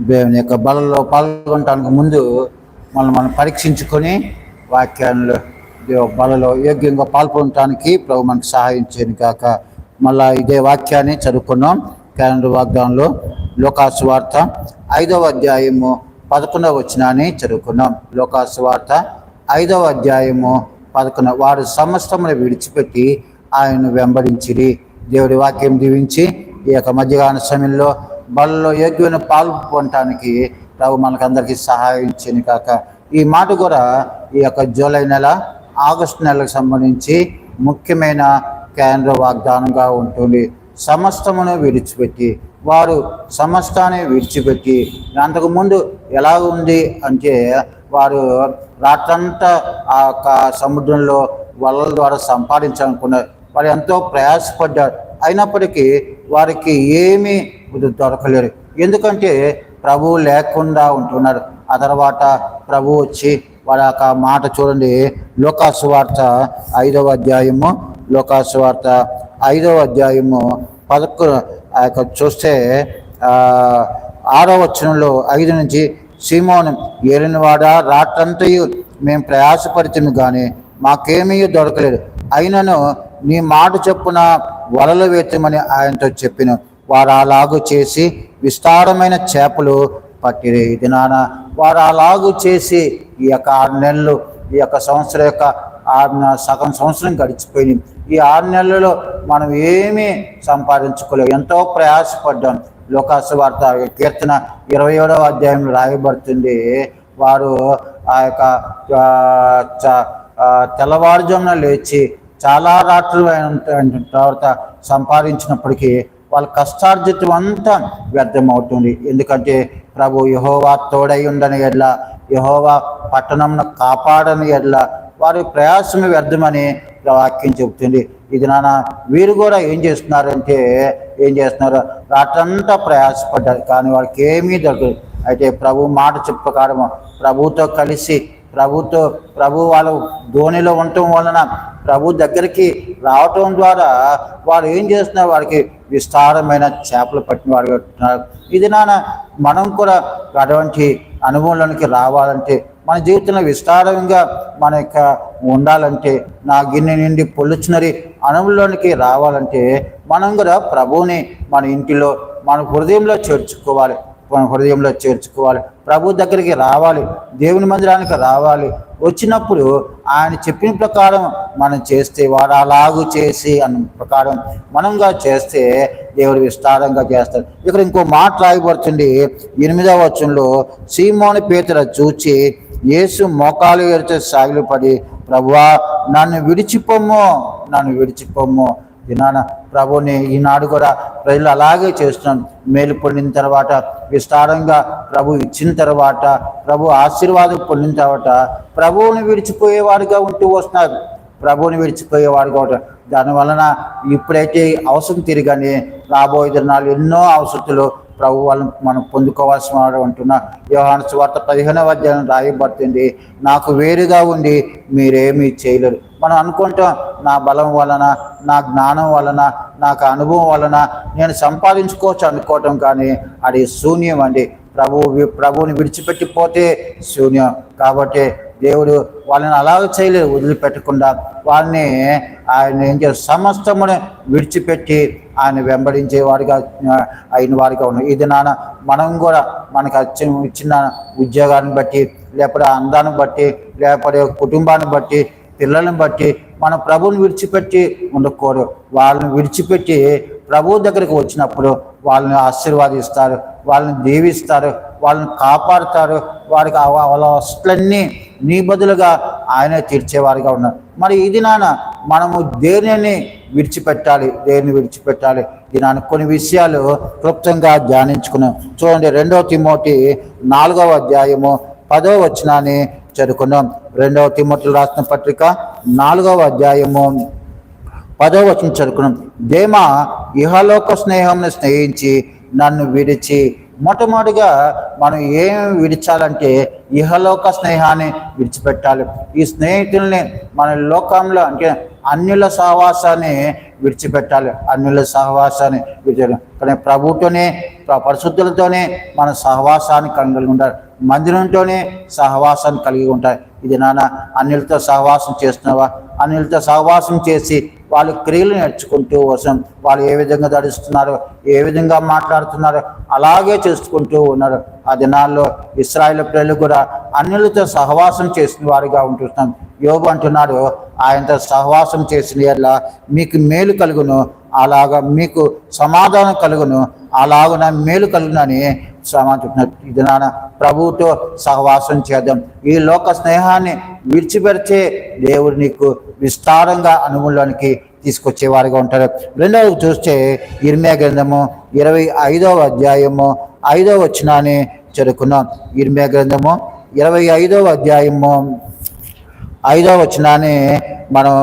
దేవుని యొక్క బలలో పాల్గొనడానికి ముందు మనం మనం పరీక్షించుకొని వాక్యాల్లో దేవ బలలో యోగ్యంగా పాల్గొనటానికి ప్రభు మనకు సహాయం చేయను కాక మళ్ళా ఇదే వాక్యాన్ని చదువుకున్నాం. క్యాలెండర్ వాగ్దానంలో లోకాసు వార్త ఐదవ అధ్యాయము పదకొండవ వచనాన్ని చదువుకున్నాం. లోకాసు వార్త ఐదవ అధ్యాయము పదకొండు వారు సమస్తమును విడిచిపెట్టి ఆయన వెంబడించిరి. దేవుడి వాక్యం దీవించి ఈ యొక్క మధ్యకాల సమయంలో బలలో యోగ్యమైన పాల్గొనటానికి ప్రభు మనకందరికీ సహాయించని కాక. ఈ మాట కూడా ఈ యొక్క జూలై నెల ఆగస్టు నెలకు సంబంధించి ముఖ్యమైన కేంద్ర వాగ్దానంగా ఉంటుంది. సమస్తమును విడిచిపెట్టి వారు సమస్తాన్ని విడిచిపెట్టి అంతకుముందు ఎలా ఉంది అంటే వారు రాత్రంతా ఆ యొక్క సముద్రంలో వలల ద్వారా సంపాదించాలనుకున్నారు. వారు ఎంతో ప్రయాసపడ్డారు. అయినప్పటికీ వారికి ఏమీ దొరకలేరు ఎందుకంటే ప్రభువు లేకుండా ఉంటున్నారు ఆ తర్వాత ప్రభు వచ్చి వారి యొక్క మాట చూడండి. లోకాసువార్త ఐదవ అధ్యాయము లోకాసువార్త ఐదవ అధ్యాయము పదకొ ఆ యొక్క చూస్తే ఆరో వచనంలో ఐదు నుంచి సీమోను ఏలినవాడ రాత్రంతయు మేము ప్రయాసపరిచిను కానీ మాకేమీ దొరకలేదు. అయినను నీ మాట చెప్పున వలలు వేతమని ఆయనతో చెప్పిన. వారు అలాగు చేసి విస్తారమైన చేపలు పట్టిరి. దినాన వారు అలాగు చేసి ఈ యొక్క ఆరు నెలలు ఈ యొక్క సంవత్సరం యొక్క ఆరు సగం సంవత్సరం గడిచిపోయింది. ఈ ఆరు నెలలలో మనం ఏమీ సంపాదించుకోలేము ఎంతో ప్రయాసపడ్డాం. లోకాసు వార్త కీర్తన ఇరవై ఏడవ అధ్యాయంలో రాయబడుతుంది. వారు ఆ యొక్క చ- తెల్లవారుజామున లేచి చాలా రాత్రులు అయిన తర్వాత సంపాదించినప్పటికీ వాళ్ళ కష్టార్జితం అంతా వ్యర్థమవుతుంది. ఎందుకంటే ప్రభు యహోవా తోడై ఉండని ఎడ్ల యహోవా పట్టణంను కాపాడని ఎడ్ల వారి ప్రయాసం వ్యర్థమని వాక్యం చెబుతుంది. ఇది నాన్న వీరు కూడా ఏం చేస్తున్నారంటే ఏం చేస్తున్నారు? రాత్రంతా ప్రయాసపడ్డారు కానీ వాళ్ళకి ఏమీ దొరకదు అయితే ప్రభు మాట చెప్పు ప్రభుతో కలిసి ప్రభుతో ప్రభు వాళ్ళ ధోనిలో ఉండటం వలన ప్రభు దగ్గరికి రావటం ద్వారా వారు ఏం చేస్తున్నారు వారికి విస్తారమైన చేపలు పట్టిన వారు ఉంటున్నారు. ఇది నాన్న మనం కూడా అటువంటి అనుభవంలోనికి రావాలంటే మన జీవితంలో విస్తారంగా మన యొక్క ఉండాలంటే నా గిన్నె నుండి పొల్లుచున్నది అనుభవంలోనికి రావాలంటే మనం కూడా ప్రభువుని మన ఇంటిలో మన హృదయంలో చేర్చుకోవాలి. హృదయంలో చేర్చుకోవాలి. ప్రభు దగ్గరికి రావాలి. దేవుని మందిరానికి రావాలి. వచ్చినప్పుడు ఆయన చెప్పిన ప్రకారం మనం చేస్తే వాడు అలాగు చేసి అన్న ప్రకారం మనంగా చేస్తే దేవుడు విస్తారంగా చేస్తాడు. ఇక్కడ ఇంకో మాట రాయబడుతుంది. ఎనిమిదవ వచనంలో సీమోని పేతుర చూచి యేసు మోకాలు ఎరిచే సాగిలిపడి ప్రభువా నన్ను విడిచిపోమ్ము నన్ను విడిచిపోమ్ము. దినాన ప్రభుని ఈనాడు కూడా ప్రజలు అలాగే చేస్తున్నాను మేలు పొందిన తర్వాత విస్తారంగా ప్రభు ఇచ్చిన తర్వాత ప్రభు ఆశీర్వాదం పొందిన తర్వాత ప్రభువుని విడిచిపోయేవాడుగా ఉంటూ వస్తున్నారు. ప్రభువుని విడిచిపోయేవాడుగా ఉంటారు దాని వలన ఇప్పుడైతే అవసరం తిరిగానే రాబోయే దినాలు ఎన్నో అవసరతులు ప్రభు వాళ్ళని మనం పొందుకోవాల్సిన వాడు అంటున్నా. యోహాను సువార్త పదిహేనవ అధ్యాయం రాయబడుతుంది. నాకు వేరుగా ఉండి మీరేమీ చేయలేరు. మనం అనుకుంటాం నా బలం వలన నా జ్ఞానం వలన నాకు అనుభవం వలన నేను సంపాదించుకోవచ్చు అనుకోవటం కానీ అది శూన్యం అండి. ప్రభు ప్రభువుని విడిచిపెట్టిపోతే శూన్యం. కాబట్టి దేవుడు వాళ్ళని అలా చేయలేదు వదిలిపెట్టకుండా వాళ్ళని ఆయన ఏం చేస్తారు సమస్తమును విడిచిపెట్టి ఆయన వెంబడించేవాడిగా అయిన వాడిగా ఉన్నాయి ఇది నాన్న మనం కూడా మనకు వచ్చిన ఇచ్చిన ఉద్యోగాన్ని బట్టి లేకపోతే అందాన్ని బట్టి లేకపోతే కుటుంబాన్ని బట్టి పిల్లల్ని బట్టి మన ప్రభువుని విడిచిపెట్టి ఉండకూడదు. వాళ్ళని విడిచిపెట్టి ప్రభు దగ్గరికి వచ్చినప్పుడు వాళ్ళని ఆశీర్వాదిస్తారు వాళ్ళని దీవిస్తారు వాళ్ళని కాపాడుతారు వారికి వాళ్ళ వస్తులన్నీ నీ బదులుగా ఆయనే తీర్చేవారిగా ఉన్నారు. మరి ఇది నాన్న మనము దేనిని విడిచిపెట్టాలి? దేన్ని విడిచిపెట్టాలి? ఇది కొన్ని విషయాలు క్లుప్తంగా ధ్యానించుకున్నాం. చూడండి రెండవ తిమోటి నాలుగవ అధ్యాయము పదవ వచనాన్ని చదువుకున్నాం రెండవ తిమోతులు రాసిన పత్రిక నాలుగవ అధ్యాయము పదవ వచనం చదువుకున్నాం దేమ ఇహలోక స్నేహంను స్నేహించి నన్ను విడిచి మొట్టమొదటిగా మనం ఏం విడిచాలంటే ఇహలోక స్నేహాన్ని విడిచిపెట్టాలి. ఈ స్నేహితుల్ని మన లోకంలో అంటే అన్యుల సహవాసాన్ని విడిచిపెట్టాలి. అన్యుల సహవాసాన్ని విడిచి కానీ ప్రభుతోనే పరిశుద్ధులతోనే మన సహవాసాన్ని కలిగి ఉండాలి మందిరంతోనే సహవాసాన్ని కలిగి ఉంటాయి ఇది నాన్న అన్యులతో సహవాసం చేస్తున్నావా? అన్యులతో సహవాసం చేసి వాళ్ళు క్రియలు నేర్చుకుంటూ వసం వాళ్ళు ఏ విధంగా ధరిస్తున్నారు ఏ విధంగా మాట్లాడుతున్నారు? అలాగే చేసుకుంటూ ఉన్నారు. ఆ దినాల్లో ఇస్రాయేల్ ప్రజలు కూడా అన్యులతో సహవాసం చేసిన వారిగా ఉంటున్నాం. యోగు అంటున్నాడు ఆయనతో సహవాసం చేసిన ఎలా మీకు మేలు కలుగును అలాగా మీకు సమాధానం కలుగును అలాగున మేలు కలుగునని సమాచారం ఇది నాన్న ప్రభువుతో సహవాసం చేద్దాం. ఈ లోక స్నేహాన్ని విడిచిపెడితే దేవుడు నీకు విస్తారంగా అనుభవంలోనికి తీసుకొచ్చేవారిగా ఉంటారు రెండవది చూస్తే ఇర్మియా గ్రంథము ఇరవై ఐదవ అధ్యాయము ఐదవ వచనాన్ని చదువుకున్నాం ఇర్మియా గ్రంథము ఇరవై ఐదవ అధ్యాయము ఐదవ వచనాన్ని మనం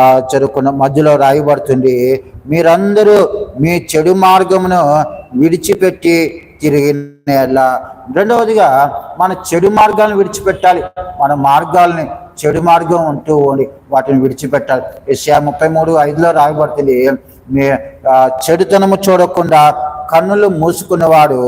చెరుకున్న మధ్యలో రాయబడుతుంది. మీరందరూ మీ చెడు మార్గమును విడిచిపెట్టి తిరిగిన రెండవదిగా మన చెడు మార్గాలను విడిచిపెట్టాలి. మన మార్గాల్ని చెడు మార్గం ఉంటూ ఉండి వాటిని విడిచిపెట్టాలి. ఎస్యా ముప్పై మూడు ఐదులో రాయబడుతుంది. మీ చెడుతనము చూడకుండా కన్నులు మూసుకునేవాడు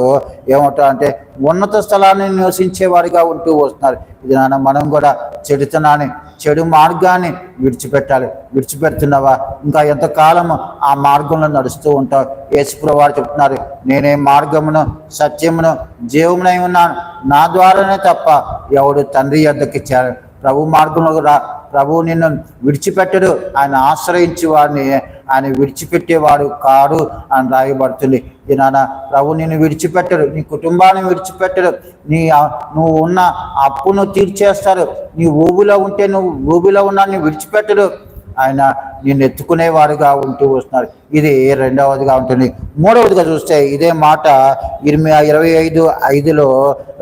ఏమంటా అంటే ఉన్నత స్థలాన్ని నివసించేవాడిగా ఉంటూ వస్తున్నారు. ఇది నాన్న మనం కూడా చెడుతనాన్ని చెడు మార్గాన్ని విడిచిపెట్టాలి. విడిచిపెడుతున్నావా? ఇంకా ఎంతకాలం ఆ మార్గంలో నడుస్తూ ఉంటావు? యేసుప్రభు వారు చెప్తున్నారు నేనే మార్గమును సత్యమును జీవమునై ఉన్నాను. నా ద్వారానే తప్ప ఎవడు తండ్రి యొద్దకి చేర ప్రభు మార్గంలో రా ప్రభు నిన్ను విడిచిపెట్టడు. ఆయన ఆశ్రయించి వాడిని ఆయన విడిచిపెట్టేవాడు కాడు అని రాయబడుతుంది. ఈ నాన్న ప్రభు నిన్ను విడిచిపెట్టడు నీ కుటుంబాన్ని విడిచిపెట్టడు నీ నువ్వు ఉన్న అప్పును తీర్చేస్తారు నీ ఊబిలో ఉంటే నువ్వు ఊబిలో ఉన్నా నీ విడిచిపెట్టడు. ఆయన నిన్ను ఎత్తుకునేవారుగా ఉంటూ వస్తున్నారు ఇది రెండవదిగా ఉంటుంది. మూడవదిగా చూస్తే ఇదే మాట ఇరవై ఇరవై ఐదు ఐదులో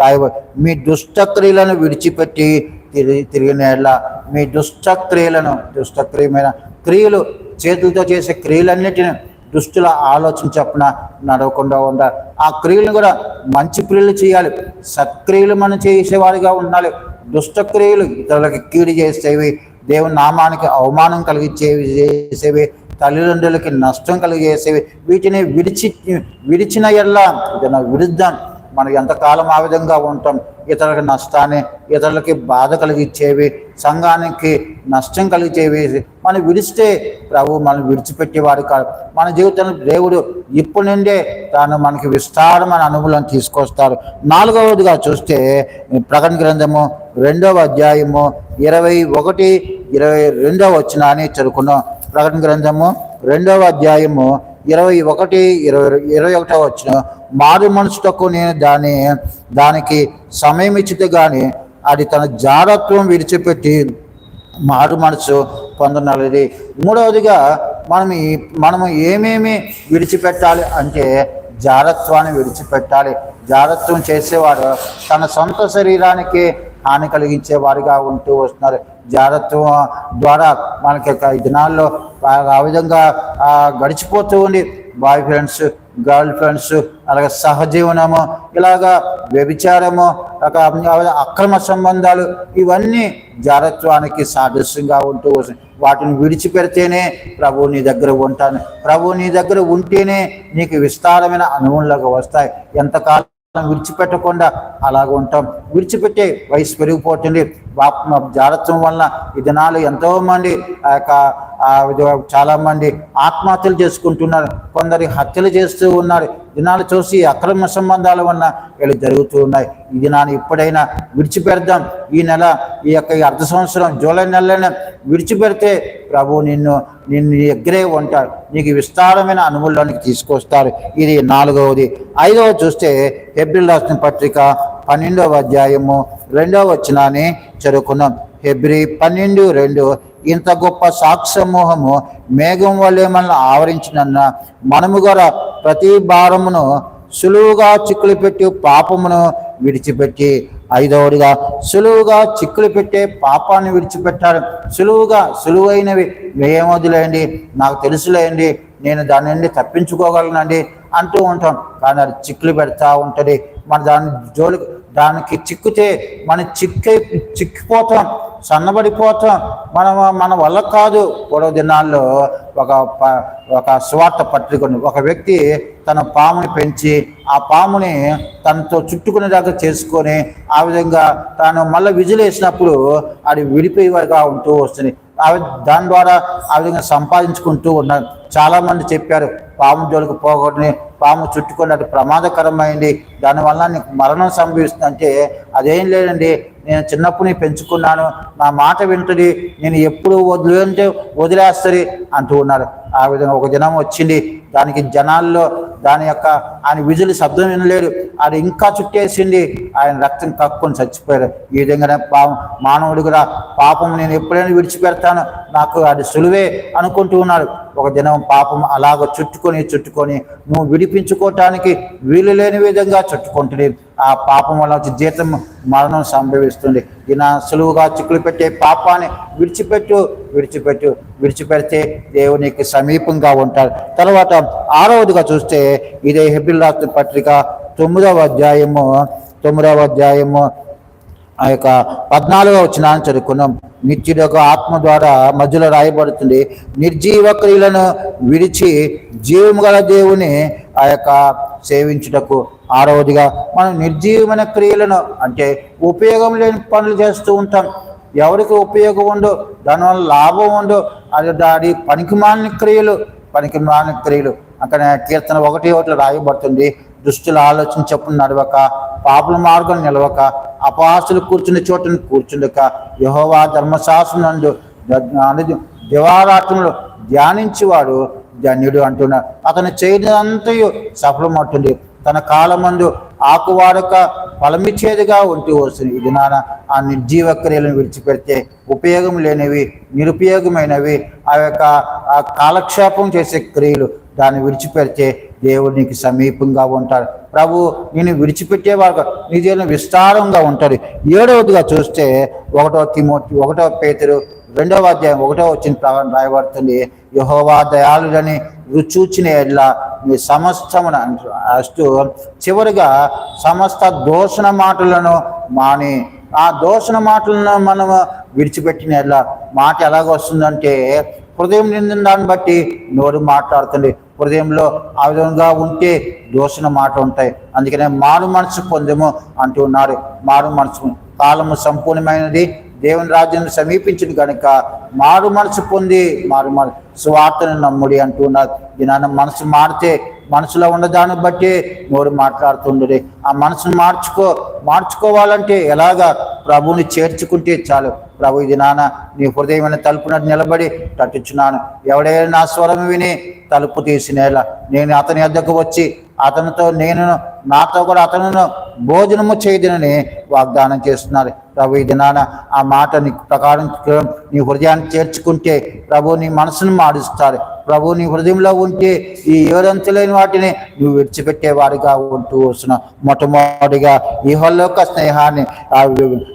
రాయబ మీ దుష్టక్రియలను విడిచిపెట్టి తిరిగి తిరిగిన మీ దుష్టక్రియలను దుష్టక్రియమైన క్రియలు చేతులతో చేసే క్రియలన్నిటిని దుష్టుల ఆలోచన చొప్పున నడవకుండా ఉండాలి. ఆ క్రియలను కూడా మంచి క్రియలు చేయాలి. సత్క్రియలు మనం చేసేవాడిగా ఉండాలి. దుష్టక్రియలు ఇతరులకి కీడు చేసేవి దేవుని నామానికి అవమానం కలిగించేవి చేసేవి తల్లిదండ్రులకి నష్టం కలిగేసేవి వీటిని విడిచి విడిచిన ఎల్లా విరుద్ధం. మనం ఎంతకాలం ఆ విధంగా ఉంటాం? ఇతరులకు నష్టాన్ని ఇతరులకి బాధ కలిగించేవి సంఘానికి నష్టం కలిగించేవి మనం విడిస్తే ప్రభు మనం విడిచిపెట్టేవాడు కాదు. మన జీవితంలో దేవుడు ఇప్పటి నుండే తాను మనకి విస్తారమైన అనుభవం తీసుకొస్తారు నాలుగవదిగా చూస్తే ప్రకటన గ్రంథము రెండవ అధ్యాయము ఇరవై ఒకటి ఇరవై రెండవ వచ్చినాన్ని చదువుకున్నాం ప్రకటన గ్రంథము రెండవ అధ్యాయము ఇరవై ఒకటి ఇరవై ఇరవై ఒకటో వచ్చిన మారు మనసుటకు నేను దాని దానికి సమయం ఇచ్చితే కానీ అది తన జారత్వం విడిచిపెట్టి మారు మనసు పొందనది మూడవదిగా మనం మనము ఏమేమి విడిచిపెట్టాలి అంటే జారత్వాన్ని విడిచిపెట్టాలి. జారత్వం చేసేవాడు తన సొంత శరీరానికి హాని కలిగించే వారిగా ఉంటూ వస్తున్నారు. జారత్వం ద్వారా మనకి ఈ దినాల్లో ఆ- విధంగా గడిచిపోతూ ఉంది బాయ్ ఫ్రెండ్స్ గర్ల్ ఫ్రెండ్స్ అలాగే సహజీవనము ఇలాగా వ్యభిచారము అక్రమ సంబంధాలు ఇవన్నీ జారత్వానికి సాదృశ్యంగా ఉంటూ వస్తుంది వాటిని విడిచిపెడితేనే ప్రభు నీ దగ్గర ఉంటాను. ప్రభు నీ దగ్గర ఉంటేనే నీకు విస్తారమైన అనుభవంలోకి వస్తాయి. ఎంతకాలం విడిచిపెట్టకుండా అలాగ ఉంటాం. విడిచిపెట్టే వయసు పెరిగిపోతుంది. జాడత్వం వలన వల్ల ఈ దినాలు ఎంతో మంది ఆ యొక్క చాలామంది చాలా మంది ఆత్మహత్యలు చేసుకుంటున్నారు. కొందరు హత్యలు చేస్తూ ఉన్నారు. దినాలు చూసి అక్రమ సంబంధాల వల్ల వీళ్ళు జరుగుతూ ఉన్నాయి. ఈ దినాన్ని ఇప్పుడైనా విడిచిపెడదాం. ఈ నెల ఈ యొక్క ఈ అర్ధ సంవత్సరం జూలై నెలలోనే విడిచిపెడితే ప్రభు నిన్ను నిన్ను దగ్గరే ఉంటారు నీకు విస్తారమైన అనుభవంలోనికి తీసుకొస్తారు. ఇది నాలుగవది. ఐదవ చూస్తే ఏప్రిల్ రాసిన పత్రిక పన్నెండవ అధ్యాయము రెండవ వచనాన్ని చదువుకున్నాం. ఫిబ్రి పన్నెండు రెండు ఇంత గొప్ప సాక్ష్యమూహము మేఘం వల్లే మనల్ని ఆవరించినన్న మనము కూడా ప్రతి భారమును సులువుగా చిక్కులు పెట్టి పాపమును విడిచిపెట్టి ఐదవదిగా సులువుగా చిక్కులు పెట్టే పాపాన్ని విడిచిపెట్టాడు సులువుగా సులువైనవి ఏమొద్దులేండి నాకు తెలుసులేయండి నేను దాని నుండి తప్పించుకోగలనండి. అంటూ ఉంటాం. కానీ అది చిక్కులు పెడతా ఉంటుంది. మన దాని జోలి దానికి చిక్కితే మన చిక్కి చిక్కిపోతాం సన్నబడిపోతాం. మనం మన వల్ల కాదు. పూర్వ దినాల్లో ఒక ప- ఒక స్వార్థ పత్రికను ఒక వ్యక్తి తన పాముని పెంచి ఆ పాముని తనతో చుట్టుకునేదాకా చేసుకొని ఆ విధంగా తాను మళ్ళీ విజిలేసినప్పుడు అది విడిపోయేవారుగా ఉంటూ వస్తుంది. ఆ దాని ద్వారా ఆ విధంగా సంపాదించుకుంటూ ఉన్నారు చాలామంది చెప్పారు. పాము జోలికి పోకూడని పాము చుట్టుకొని ప్రమాదకరమైంది దానివల్ల నీకు మరణం సంభవిస్తుంది అంటే అదేం లేదండి. నేను చిన్నప్పుడు పెంచుకున్నాను నా మాట వింటుంది నేను ఎప్పుడు వదిలేంటే వదిలేస్తుంది అంటూ ఉన్నారు. ఆ విధంగా ఒక దినం వచ్చింది. దానికి జనాల్లో దాని యొక్క ఆయన విజులు శబ్దం వినలేడు ఆయన ఇంకా చుట్టేసింది. ఆయన రక్తం కక్కుని చచ్చిపోయారు ఈ విధంగానే పా మానవుడు కూడా పాపం నేను ఎప్పుడైనా విడిచిపెడతాను. నాకు అది సులువే అనుకుంటూ ఉన్నాడు ఒక దినం పాపం అలాగ చుట్టుకొని చుట్టుకొని నువ్వు విడిపించుకోవటానికి వీలు లేని విధంగా చుట్టుకుంటుంది. ఆ పాపం వల్ల వచ్చి జీతం మరణం సంభవిస్తుంది. ఈయన సులువుగా చిక్కులు పెట్టే పాపాన్ని విడిచిపెట్టు విడిచిపెట్టు విడిచిపెడితే దేవునికి సమీపంగా ఉంటారు. తర్వాత ఆరవదిగా చూస్తే ఇదే హెబిల్ రాత్రి పత్రిక తొమ్మిదవ అధ్యాయము తొమ్మిదవ అధ్యాయము ఆ యొక్క పద్నాలుగో వచ్చిన చదువుకున్నాం. నిత్యుడు యొక్క ఆత్మ ద్వారా మధ్యలో రాయబడుతుంది. నిర్జీవ క్రియలను విడిచి జీవము గల దేవుని ఆ యొక్క సేవించుటకు ఆరవదిగా మనం నిర్జీవమైన క్రియలను అంటే ఉపయోగం లేని పనులు చేస్తూ ఉంటాం. ఎవరికి ఉపయోగం ఉండో దానివల్ల లాభం ఉందో అది దాడి పనికిమాలిన క్రియలు పనికిమాలిన క్రియలు. అక్కడ కీర్తన ఒకటి ఒకటి రాయబడుతుంది. దుష్టుల ఆలోచన చెప్పులు నడవక పాపుల మార్గం నిలవక అపహాసులు కూర్చుని చోటుని కూర్చుండక యహోవా ధర్మశాస్త్రందు దివారాత్రంలో ధ్యానించేవాడు ధన్యుడు అంటున్నాడు అతను చేయడంతయు సఫలమవుతుంది తన కాలమందు ఆకువాడక ఫలమిచ్చేదిగా ఉంటూ వస్తుంది. ఇది నాన్న ఆ నిర్జీవ క్రియలను విడిచిపెడితే ఉపయోగం లేనివి నిరుపయోగమైనవి ఆ యొక్క కాలక్షేపం చేసే క్రియలు దాన్ని విడిచిపెడితే దేవుడు నీకు సమీపంగా ఉంటాడు. ప్రభు నేను విడిచిపెట్టేవాడు నీ దేవుని విస్తారంగా ఉంటాడు ఏడవదిగా చూస్తే ఒకటో తిమోతి ఒకటో పేతురు రెండవ అధ్యాయం ఒకటో వచ్చిన ప్రకారం రాయబడుతుంది. యహోవా దయాళుడని రుచూచిన ఎడ్ల మీ సమస్తమున అస్తూ. చివరిగా సమస్త దోషణ మాటలను మాని ఆ దోషణ మాటలను మనం విడిచిపెట్టిన ఎడ్ల. మాట ఎలాగ వస్తుందంటే హృదయం నిందిన దాన్ని బట్టి నోరు మాట్లాడుతుంది. హృదయంలో ఆ విధంగా ఉంటే దోషణ మాట ఉంటాయి. అందుకనే మారు మనసు పొందము అంటున్నారు మారు మనసు కాలము సంపూర్ణమైనది. దేవుని రాజ్యం సమీపించింది కనుక మారు మనసు పొంది మారు మనసు స్వార్థను నమ్ముడి అంటున్నారు దీని మనసు మారితే మనసులో ఉన్న దాన్ని బట్టి నోరు మాట్లాడుతుండడు ఆ మనసును మార్చుకో మార్చుకోవాలంటే ఎలాగా ప్రభువుని చేర్చుకుంటే చాలు. ప్రభు ఇది నాన్న నీ హృదయమైన తలుపునట్టు నిలబడి తట్టుచున్నాను. ఎవడైనా నా స్వరం విని తలుపు తీసినేలా నేను అతని వద్దకు వచ్చి అతనితో నేను నాతో కూడా అతను భోజనము చేయదనని వాగ్దానం చేస్తున్నారు ప్రభు ఈ దినాన ఆ మాట నీ ప్రకారం నీ హృదయాన్ని చేర్చుకుంటే ప్రభు నీ మనసును మాడుస్తారు. ప్రభు నీ హృదయంలో ఉంటే ఈ ఏరంతులేని వాటిని నువ్వు విడిచిపెట్టేవాడిగా ఉంటూ వస్తున్నావు. మొట్టమొదటిగా ఈహల్లోక స్నేహాన్ని ఆ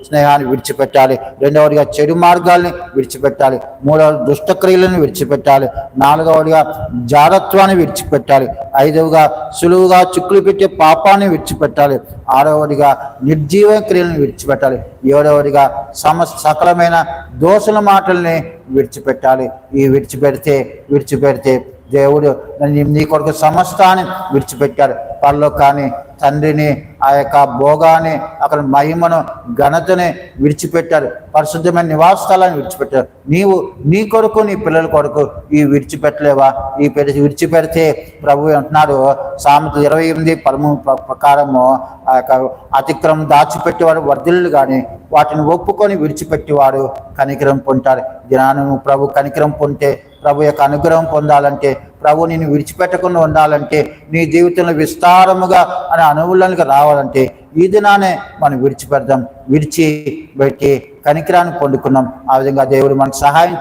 స్నేహాన్ని విడిచిపెట్టాలి. రెండవదిగా చెడు మార్గాల్ని విడిచిపెట్టాలి. మూడవది దుష్టక్రియలను విడిచిపెట్టాలి. నాలుగవదిగా జారత్వాన్ని విడిచిపెట్టాలి. ఐదవగా సులువుగా చిక్కులు పెట్టే పాపాన్ని విడిచిపెట్టాలి. ఆరవదిగా నిర్జీవ క్రియలను విడిచిపెట్టాలి. ఏడవదిగా సమ సకలమైన దోషుల మాటల్ని విడిచిపెట్టాలి. ఈ విడిచిపెడితే విడిచిపెడితే దేవుడు నీ- కొరకు సమస్తాన్ని విడిచిపెట్టాడు. పనిలో కానీ తండ్రిని ఆ యొక్క భోగాన్ని అక్కడ మహిమను ఘనతని విడిచిపెట్టారు పరిశుద్ధమైన నివాస స్థలాన్ని విడిచిపెట్టారు నీవు నీ కొరకు నీ పిల్లల కొరకు ఈ విడిచిపెట్టలేవా? ఈ విడిచిపెడితే ప్రభు అంటున్నాడు. సామెత ఇరవై ఎనిమిది పరము ప్రకారము ఆ యొక్క అతిక్రమం దాచిపెట్టేవాడు వర్ధిల్లు కానీ వాటిని ఒప్పుకొని విడిచిపెట్టేవాడు కనికరం పొందుతాడు. జ్ఞానము ప్రభు కనికరం పొంటే ప్రభు యొక్క అనుగ్రహం పొందాలంటే ప్రభు నేను విడిచిపెట్టకుండా ఉండాలంటే నీ జీవితంలో విస్తారముగా అనే అనువులకి రావాలంటే ఈ దినానే మనం విడిచిపెడదాం విడిచి పెట్టి కనికరాన్ని పొందుకున్నాం. ఆ విధంగా దేవుడు మనకు సహాయం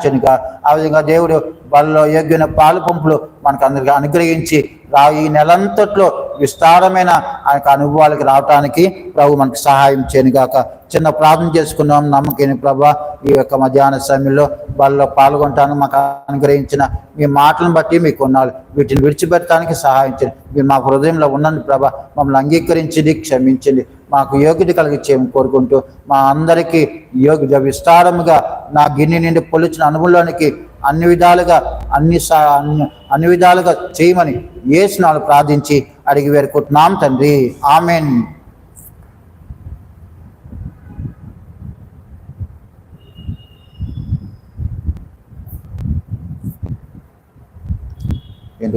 ఆ విధంగా దేవుడు బలలో యోగ్యమైన పాలు పంపులు మనకు అందరికీ అనుగ్రహించి రా ఈ నెలంతట్లో విస్తారమైన ఆ యొక్క అనుభవాలకు రావటానికి ప్రభు మనకు సహాయం చేయనుగాక చిన్న ప్రార్థన చేసుకున్నాం నమ్మకం ప్రభా ఈ యొక్క మధ్యాహ్న సమయంలో వాళ్ళలో పాల్గొంటాను మాకు అనుగ్రహించిన మీ మాటలను బట్టి మీకు ఉన్నాడు వీటిని విడిచిపెట్టడానికి సహాయించండి. మీరు మా హృదయంలో ఉన్నందు ప్రభా మమ్మల్ని అంగీకరించింది క్షమించండి. మాకు యోగ్యత కలిగించేయమని కోరుకుంటూ మా అందరికీ యోగ్యత విస్తారముగా నా గిన్నె నుండి పొలిచిన అనుభవంలోనికి అన్ని విధాలుగా అన్ని సా అన్ని అన్ని విధాలుగా చేయమని ఏసునాలు ప్రార్థించి అడిగి వేరుకుంటున్నాం తండ్రి. ఆమెన్. என்று